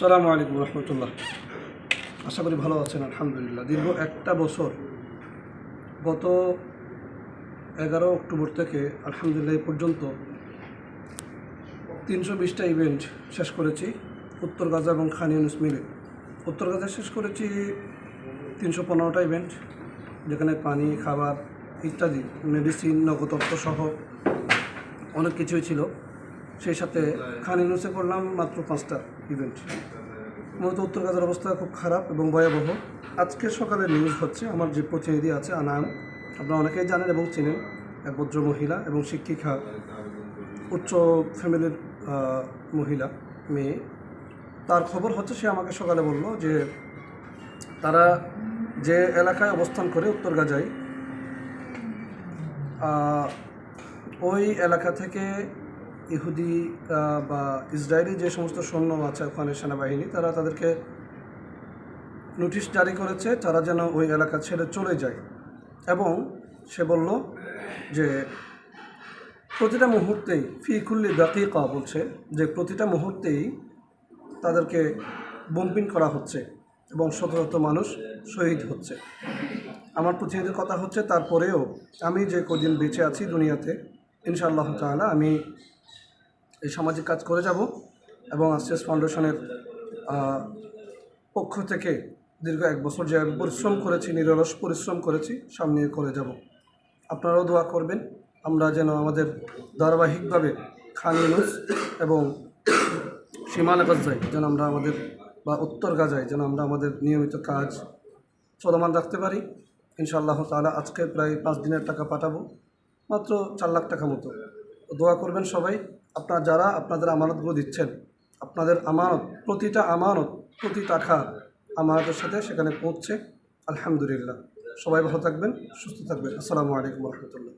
সালামু আলাইকুম রহমতুল্লাহ। আশা করি ভালো আছেন, আলহামদুলিল্লাহ। দীর্ঘ একটা বছর, গত এগারো অক্টোবর থেকে আলহামদুলিল্লাহ পর্যন্ত তিনশো বিশটা ইভেন্ট শেষ করেছি, উত্তর গাজা এবং খান ইউনুস মিলে। উত্তর গাজা শেষ করেছি তিনশো পনেরোটা ইভেন্ট যেখানে পানি, খাবার ইত্যাদি মেডিসিন নগদত্ব সহ অনেক কিছুই ছিল। সেই সাথে খান ইউনুসে করলাম মাত্র পাঁচটা ইভেন্ট মূলত উত্তর গাজার অবস্থা খুব খারাপ এবং ভয়াবহ। আজকে সকালে নিউজ হচ্ছে, আমার যে প্রতিনিধি আছে আনাম, আপনারা অনেকেই জানেন এবং চেনেন, এক ভদ্র মহিলা এবং শিক্ষিকা, উচ্চ ফ্যামিলির মহিলা, মেয়ে। তার খবর হচ্ছে, সে আমাকে সকালে বলল যে তারা যে এলাকায় অবস্থান করে উত্তর গাজায় ওই এলাকা থেকে ইহুদি বা ইসরায়েলি যে সমস্ত সৈন্য আছে ওখানে সেনাবাহিনী, তারা তাদেরকে নোটিশ জারি করেছে, তারা যেন ওই এলাকা ছেড়ে চলে যায়। এবং সে বলল যে, প্রতিটা মুহূর্তেই ফি খুল্লি দাকিকা বলছে যে, প্রতিটা মুহূর্তেই তাদেরকে বম্পিং করা হচ্ছে এবং শত শত মানুষ শহীদ হচ্ছে। আমার প্রতিনিধির কথা হচ্ছে, তারপরেও আমি যে কদিন বেঁচে আছি দুনিয়াতে, ইনশাআল্লাহ তাআলা আমি এই সামাজিক কাজ করে যাব এবং আশ্রেস ফাউন্ডেশনের পক্ষ থেকে দীর্ঘ এক বছর যে আমি পরিশ্রম করেছি, নিরলস পরিশ্রম করেছি, সামনে করে যাব। আপনারাও দোয়া করবেন। আমরা যেন আমাদের ধারাবাহিকভাবে খান ইউনুস এবং সীমানা গাজায় যেন আমরা আমাদের, বা উত্তর গাজায় যেন আমরা আমাদের নিয়মিত কাজ চলমান রাখতে পারি। ইনশাআল্লাহ তাআলা আজকে প্রায় পাঁচ দিনের টাকা পাঠাবো, মাত্র চার লাখ টাকা মতো। দোয়া করবেন সবাই। আপনারা যারা আপনাদের আমানতগুলো দিচ্ছেন, আপনাদের আমানত, প্রতিটা আমানত, প্রতি টাকা আমানতের সাথে সেখানে পৌঁছছে আলহামদুলিল্লাহ। সবাই ভালো থাকবেন, সুস্থ থাকবেন। আসসালামু আলাইকুম রহমতুল্লাহ।